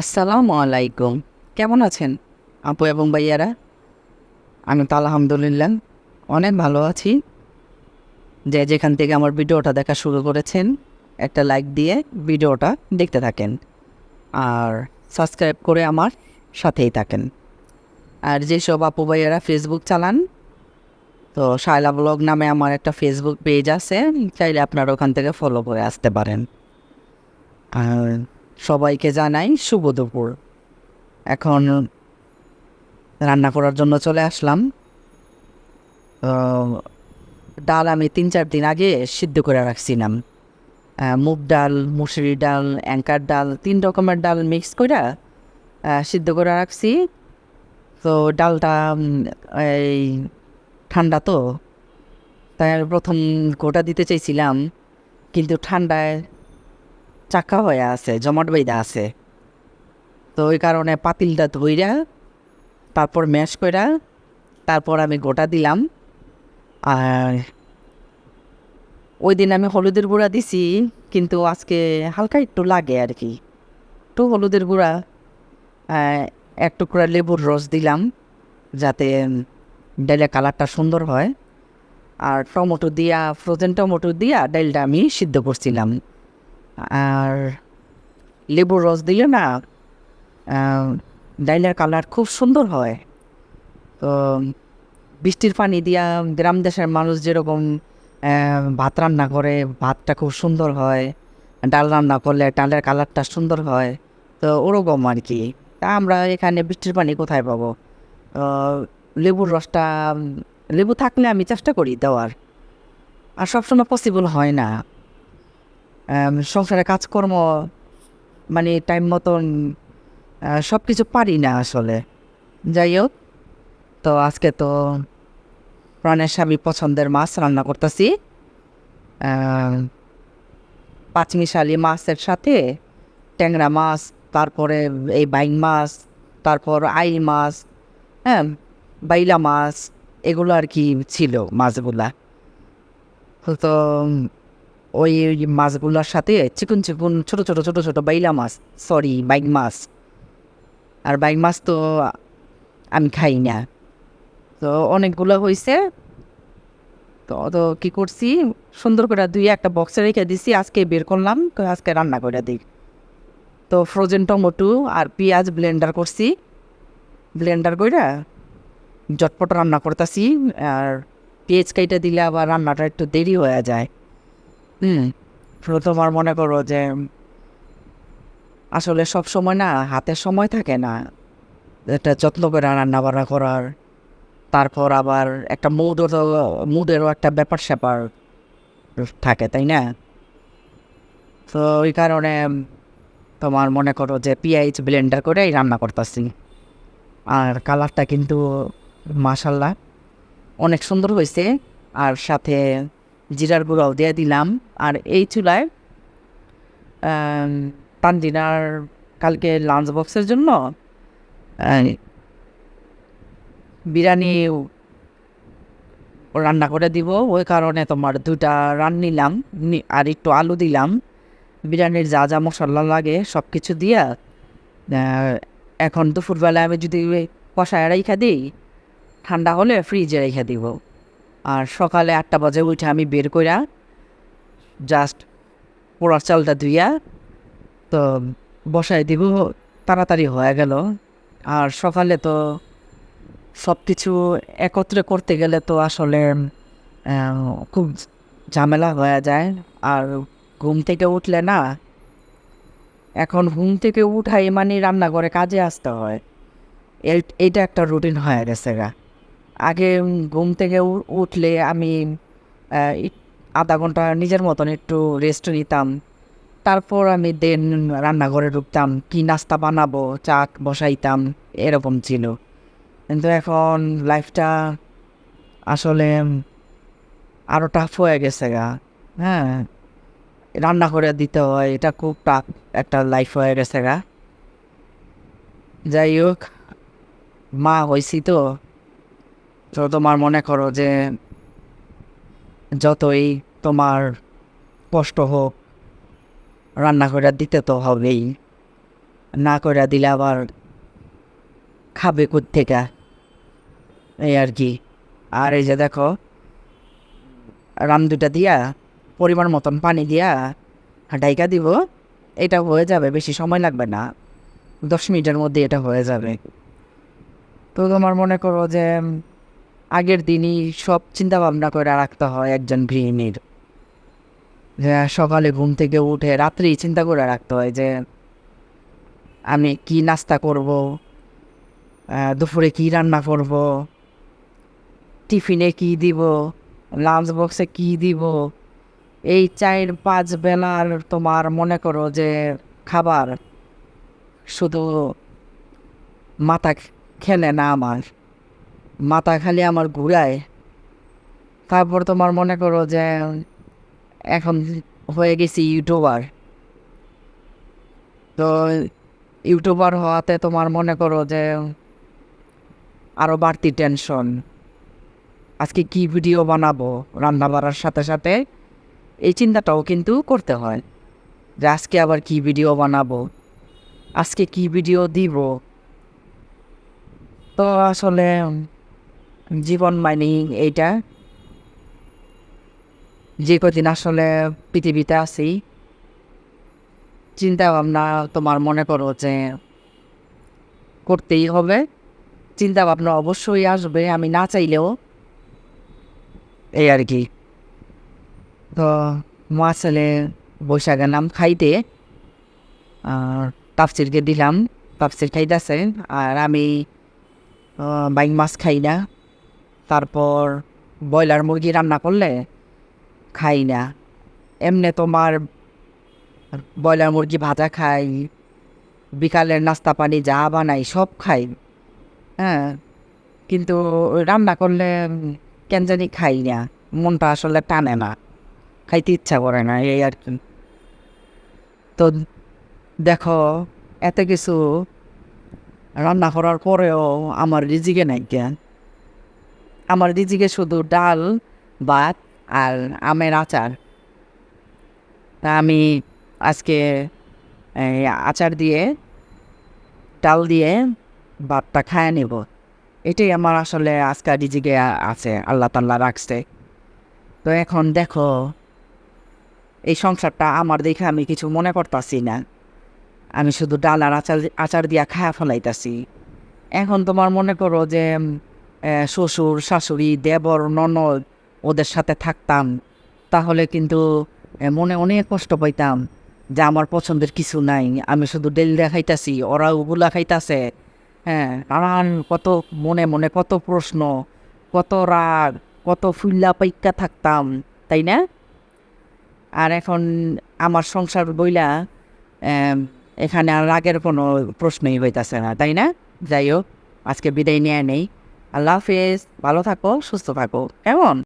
আসসালামু আলাইকুম। কেমন আছেন আপু এবং ভাইয়ারা? আমি তো আলহামদুলিল্লাহ অনেক ভালো আছি। যে যেখান থেকে আমার ভিডিওটা দেখা শুরু করেছেন, একটা লাইক দিয়ে ভিডিওটা দেখতে থাকেন। আর সাবস্ক্রাইব করে আমার সাথেই থাকেন। আর যেসব আপু ভাইয়ারা ফেসবুক চালান, তো শায়লা ব্লগ নামে আমার একটা ফেসবুক পেজ আছে, চাইলে আপনারা ওখান থেকে ফলো করে আসতে পারেন। আর সবাইকে জানাই শুভ দুপুর। এখন রান্না করার জন্য চলে আসলাম। ডাল আমি তিন চার দিন আগে সিদ্ধ করে রাখছিলাম। মুগ ডাল, মুসুরি ডাল, অ্যাঙ্কার ডাল, তিন রকমের ডাল মিক্স করে সিদ্ধ করে রাখছি। তো ডালটা এই ঠান্ডা তো, তাই আমি প্রথম গোটা দিতে চাইছিলাম। কিন্তু ঠান্ডায় চাকা হয়ে আছে, জমাট বাইদা আছে। তো ওই কারণে পাতিলটা ধইরা, তারপর ম্যাশ কইরা, তারপর আমি গোটা দিলাম। আর ওই দিন আমি হলুদের গুঁড়া দিছি, কিন্তু আজকে হালকা একটু লাগে আর কি। একটু হলুদের গুঁড়া এক টুকরা লেবুর রস দিলাম, যাতে ডাইলের কালারটা সুন্দর হয়। আর টমেটো দিয়া, ফ্রোজেন টমেটো দিয়া ডাইলটা আমি সিদ্ধ করছিলাম। আর লেবুর রস দিলে না ডাইলের কালার খুব সুন্দর হয়। তো বৃষ্টির পানি দিয়া গ্রাম দেশের মানুষ যেরকম ভাত রান্না করে, ভাতটা খুব সুন্দর হয়। ডাল রান্না করলে ডালের কালারটা সুন্দর হয়। তো ওরকম আর কি। তা আমরা এখানে বৃষ্টির পানি কোথায় পাবো? লেবুর রসটা, লেবু থাকলে আমি চেষ্টা করি দেওয়ার। আর সবসময় পসিবল হয় না। সংসারে কাজকর্ম মানে টাইম মতন সব কিছু পারি না আসলে। যাই হোক, তো আজকে তো প্রাণের স্বামী পছন্দের মাছ রান্না করতেছি। পাঁচমিশালি মাছের সাথে ট্যাংরা মাছ, তারপরে এই বাইং মাছ, তারপর আই মাছ হ্যাঁ বাইলা মাছ, এগুলো আর কি ছিল মাছগুলা। তো ওই মাছগুলোর সাথে চিকুন চিকুন ছোট ছোট ছোট ছোট বাইলা মাছ সরি বাইক মাছ। আর বাইক মাছ তো আমি খাই না। তো অনেকগুলো হয়েছে তো তো কী করছি, সুন্দর করে দুই একটা বক্সে রেখে দিছি, আজকে বের করলাম, আজকে রান্না করে দিই। তো ফ্রোজেন টমেটো আর পেঁয়াজ ব্লেন্ডার করছি। ব্লেন্ডার করে জটপট রান্না করতেছি, আর পেঁয়াজ কাইটা দিলে আবার রান্নাটা একটু দেরি হয়ে যায়। তোমার মনে করো যে আসলে সব সময় না হাতে সময় থাকে না। এটা যত্ন করে রান্না বান্না করার, তারপর আবার একটা মুডও তো মুডেরও একটা ব্যাপার স্যাপার থাকে, তাই না? তো ওই কারণে তোমার মনে করো যে পিঁয়াজ ব্লেন্ডার করেই রান্না করতেছি। আর কালারটা কিন্তু মাসাল্লাহ অনেক সুন্দর হয়েছে। আর সাথে জিরার গুঁড়াও দিয়ে দিলাম। আর এই চুলায় তানজিনার কালকে লাঞ্চ বক্সের জন্য বিরিয়ানি রান্না করে দিব। ওই কারণে তোমার দুটা রান নিলাম। আর একটু আলু দিলাম। বিরিয়ানির যা যা মশলা লাগে সব কিছু দিয়া এখন দুপুরবেলায় আমি যদি কষায় রেখে দিই, ঠান্ডা হলে ফ্রিজে রেখে দিব। আর সকালে আটটা বাজে উঠে আমি বের কইরা জাস্ট পোড়ার চালটা ধুইয়া, তো বসায় দিব, তাড়াতাড়ি হয়ে গেল। আর সকালে তো সব কিছু একত্রে করতে গেলে তো আসলে খুব ঝামেলা হয়ে যায়। আর ঘুম থেকে উঠলে না, এখন ঘুম থেকে উঠাই মানে রান্নাঘরে কাজে আসতে হয়। এই- এইটা একটা রুটিন হয়ে গেছে গা। আগে ঘুম থেকে উঠলে আমি আধা ঘণ্টা নিজের মতন একটু রেস্ট নিতাম। তারপর আমি দেন রান্নাঘরে ঢুকতাম, কি নাস্তা বানাবো চা বসাইতাম, এরকম ছিল। কিন্তু এখন লাইফটা আসলে আরও টাফ হয়ে গেছে গা। হ্যাঁ রান্না করে দিতে হয়, এটা খুব টাফ একটা লাইফ হয়ে গেছে গা। যাই হোক, মা হয়েছি তো। তো তোমার মনে করো যে যতই তোমার কষ্ট হোক, রান্না করে দিতে তো হবেই। না করে দিলে আবার খাবে থেকে এই আর কি। আর এই যে দেখো, রাম দুটা দিয়া, পরিমাণ মতন পানি দিয়া ডাইকা দিব, এটা হয়ে যাবে, বেশি সময় লাগবে না। দশ মিনিটের মধ্যে এটা হয়ে যাবে। তো তোমার মনে করো যে আগের দিনই সব চিন্তা ভাবনা করে রাখতে হয় একজন গৃহিণীর। সকালে ঘুম থেকে উঠে রাত্রি চিন্তা করে রাখতে হয় যে, আমি কি নাস্তা করব? দুপুরে কি রান্না করব? টিফিনে কি দিব? লাঞ্চ বক্সে কি দিব? এই চার পাঁচ বেলার তোমার মনে করো যে খাবার শুধু মাথা খেলে না আমার। মাথা খালি আমার ঘুরায়। তারপর তোমার মনে করো যে এখন হয়ে গেছি ইউটিউবার। তো ইউটিউবার হওয়াতে তোমার মনে করো যে আরও বাড়তি টেনশন। আজকে কি ভিডিও বানাবো, রান্না বাড়ার সাথে সাথে এই চিন্তাটাও কিন্তু করতে হয় যে আজকে আবার কি ভিডিও বানাবো, আজকে কি ভিডিও দিব। তো আসলে জীবন মানে এইটা। যে কদিন আসলে পৃথিবীতে আছি। চিন্তা ভাবনা তোমার মনে করো যে করতেই হবে। চিন্তা ভাবনা অবশ্যই আসবে আমি না চাইলেও। এই আর কি। তো মা ছেলে বৈশাখ গেলাম খাইতে আর তাপসিরকে দিলাম তাপসির খাইতেছে আর আমি আহ, বাইং মাছ খাই না। তারপর ব্রয়লার মুরগি রান্না করলে খাই না। এমনি তোমার ব্রয়লার মুরগি ভাজা খাই, বিকালের নাস্তা পানি যা বানাই সব খাই। হ্যাঁ কিন্তু রান্না করলে কেন জানি খাই না, মনটা আসলে টানে না, খাইতে ইচ্ছা করে না এই আর কি। তো দেখো, এত কিছু রান্না করার পরেও আমার রিজিকে নাই জ্ঞান আমার রিজিকে শুধু ডাল, ভাত আর আমের আচার। তা আমি আজকে আচার দিয়ে, ডাল দিয়ে ভাতটা খায় নেব। এটাই আমার আসলে আজকাল রিজিকে আছে, আল্লাহ তাল্লাহ রাখছে। তো এখন দেখো, এই সংসারটা আমার দেখে আমি কিছু মনে করতেছি না। আমি শুধু ডাল আর আচার আচার দিয়া খায়া ফেলাইতাছি। এখন তোমার মনে করো যে শ্বশুর, শাশুড়ি, দেবর, ননদ ওদের সাথে থাকতাম। তাহলে কিন্তু মনে অনেক কষ্ট পাইতাম যে আমার পছন্দের কিছু নাই। আমি শুধু ডেল দিয়া খাইতাছি ওরা ওগুলা খাইতাছে। হ্যাঁ নানান কত মনে মনে কত প্রশ্ন, কত রাগ, কত ফুল্লা পাইকা থাকতাম, তাই না? আর এখন আমার সংসার বইলা এখানে আর রাগের কোনো প্রশ্নই হইতাছে না, তাই না? যাই হোক, আজকে বিদায় নিয়ে নেই। আল্লাহ হাফিজ ভালো থাকো সুস্থ থাকো। কেমন?